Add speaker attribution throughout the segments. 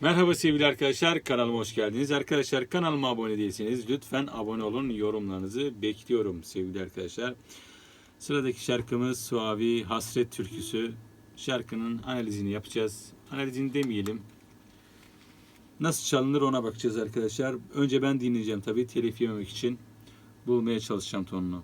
Speaker 1: Merhaba sevgili arkadaşlar kanalıma hoş geldiniz. Arkadaşlar kanalıma abone değilseniz lütfen abone olun. Yorumlarınızı bekliyorum sevgili arkadaşlar. Sıradaki şarkımız Suavi Hasret Türküsü. Şarkının analizini yapacağız. Analizini demeyelim. Nasıl çalınır ona bakacağız arkadaşlar. Önce ben dinleyeceğim tabii telif yememek için. Bulmaya çalışacağım tonunu.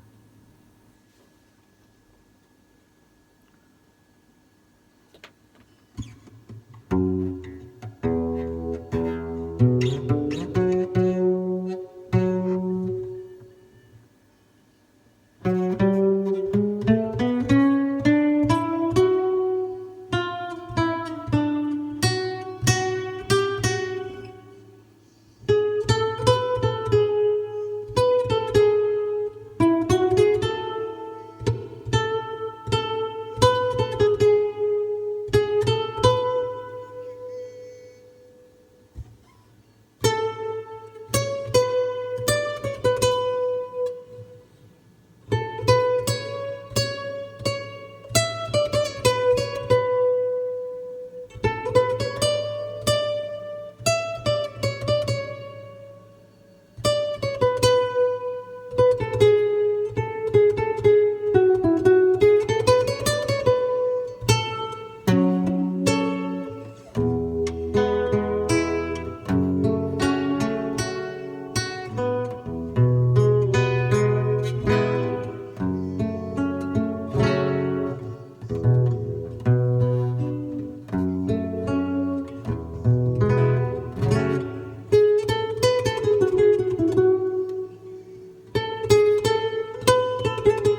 Speaker 1: thank you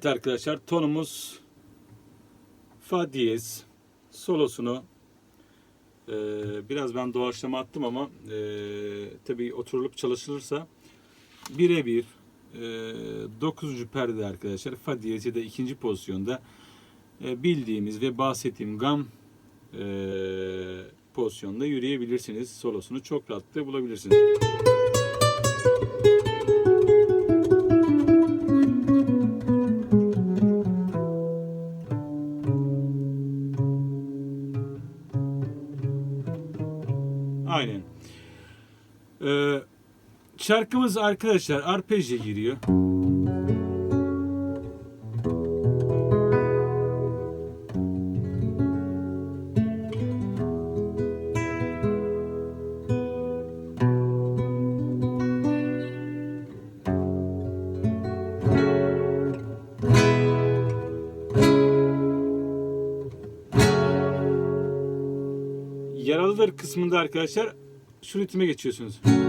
Speaker 1: Evet arkadaşlar tonumuz fa diyez solosunu e, biraz ben doğaçlama attım ama e, tabii oturulup çalışılırsa birebir e, 9. perde arkadaşlar fa diyez ya da ikinci pozisyonda e, bildiğimiz ve bahsettiğim gam e, pozisyonda yürüyebilirsiniz. Solosunu çok rahatlıkla bulabilirsiniz. Şarkımız arkadaşlar arpejle giriyor. Yaralıdır kısmında arkadaşlar şu ritme geçiyorsunuz.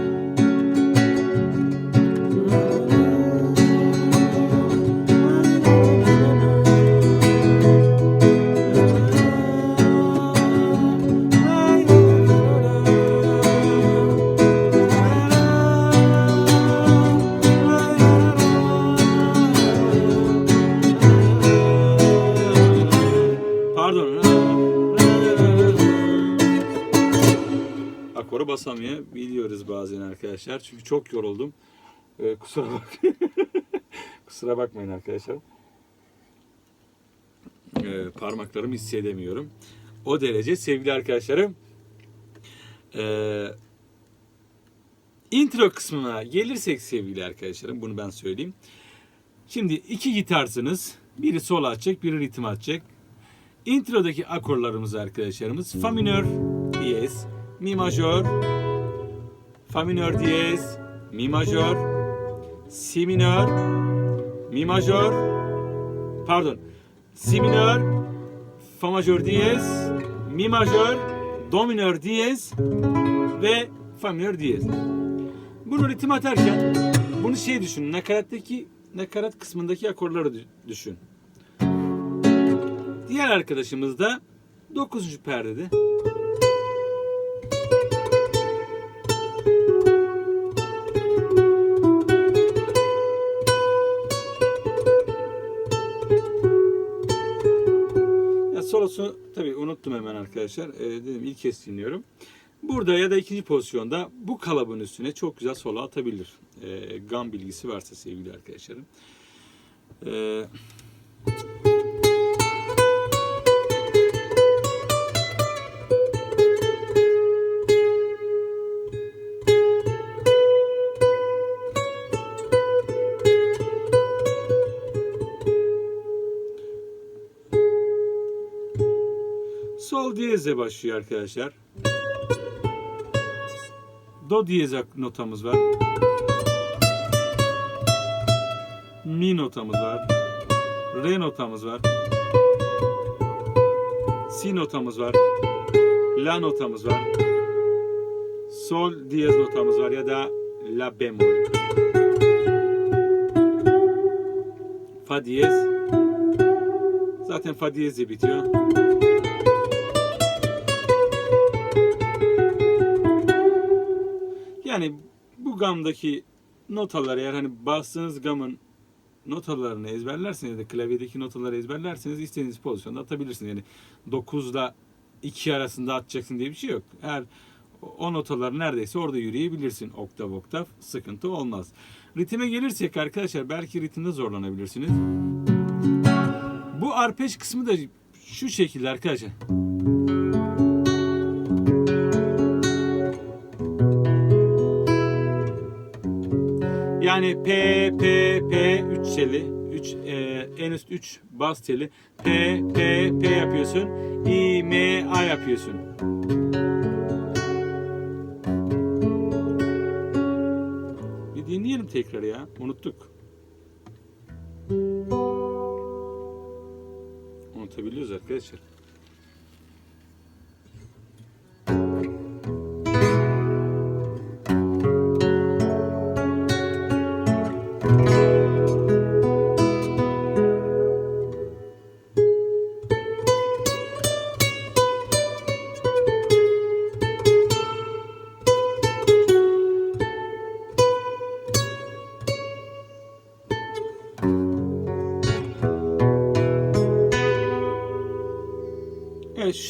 Speaker 1: Akoru basamayabiliyoruz bazen arkadaşlar. Çünkü çok yoruldum. Ee, kusura bak. kusura bakmayın arkadaşlar. Ee, parmaklarımı hissedemiyorum. O derece sevgili arkadaşlarım. Ee, intro kısmına gelirsek sevgili arkadaşlarım bunu ben söyleyeyim. Şimdi iki gitarsınız. Biri sol atacak, biri ritim atacak. Intro'daki akorlarımız arkadaşlarımız fa minör, diyez, mi majör, fa minör diyez, mi majör, si minör, mi majör, pardon, si minör, fa majör diyez, mi majör, do minör diyez ve fa minör diyez. Bunu ritim atarken bunu şey düşün. Nakarattaki nakarat kısmındaki akorları dü- düşün. Diğer arkadaşımız da 9. perdede. Unuttum hemen arkadaşlar. Ee, dedim ilk kez dinliyorum. Burada ya da ikinci pozisyonda bu kalıbın üstüne çok güzel solo atabilir. Ee, gam bilgisi varsa sevgili arkadaşlarım. Ee, sol diyezle başlıyor arkadaşlar. Do diyez notamız var. Mi notamız var. Re notamız var. Si notamız var. La notamız var. Sol diyez notamız var ya da La bemol. Fa diyez. Zaten fa diyezle bitiyor. Gamdaki notaları eğer hani bastığınız gamın notalarını ezberlerseniz ya da klavyedeki notaları ezberlerseniz istediğiniz pozisyonda atabilirsiniz. Yani 9 ile 2 arasında atacaksın diye bir şey yok. Eğer o notalar neredeyse orada yürüyebilirsin oktav oktav sıkıntı olmaz. Ritime gelirsek arkadaşlar belki ritimde zorlanabilirsiniz. Bu arpej kısmı da şu şekilde arkadaşlar. Yani P, P, P, 3 teli, 3, e, en üst 3 bas teli. P, P, P yapıyorsun. I, M, A yapıyorsun. Bir dinleyelim tekrar ya. Unuttuk. Unutabiliyoruz arkadaşlar.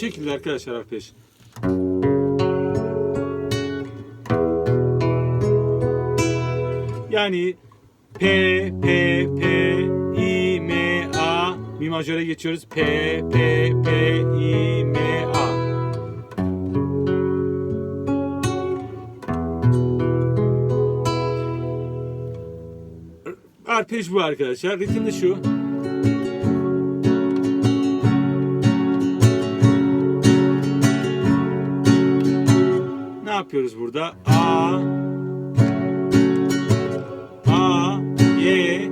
Speaker 1: Şekilde arkadaşlar arpej. Yani P, P, P, I, M, A Mi majöre geçiyoruz. P, P, P, I, M, A. Arpej bu arkadaşlar. Ritim de şu. Yapıyoruz burada? A A Y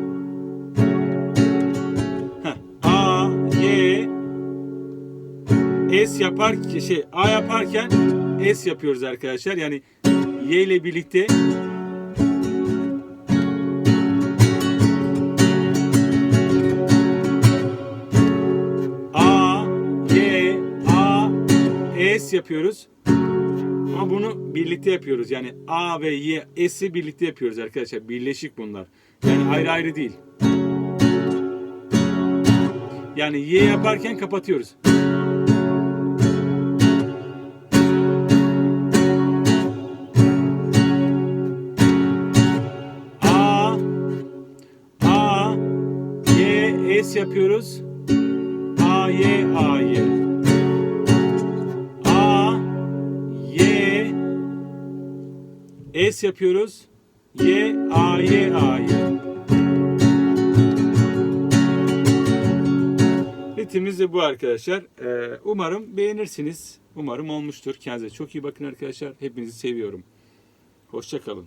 Speaker 1: A Y S yapar şey A yaparken S yapıyoruz arkadaşlar. Yani Y ile birlikte A Y A S yapıyoruz. Ama bunu birlikte yapıyoruz. Yani A ve Y, S'i birlikte yapıyoruz arkadaşlar. Birleşik bunlar. Yani ayrı ayrı değil. Yani Y yaparken kapatıyoruz. A A Y S yapıyoruz. S yapıyoruz. Y A Y A Y. Ritmimiz de bu arkadaşlar. Ee, umarım beğenirsiniz. Umarım olmuştur. Kendinize çok iyi bakın arkadaşlar. Hepinizi seviyorum. Hoşçakalın.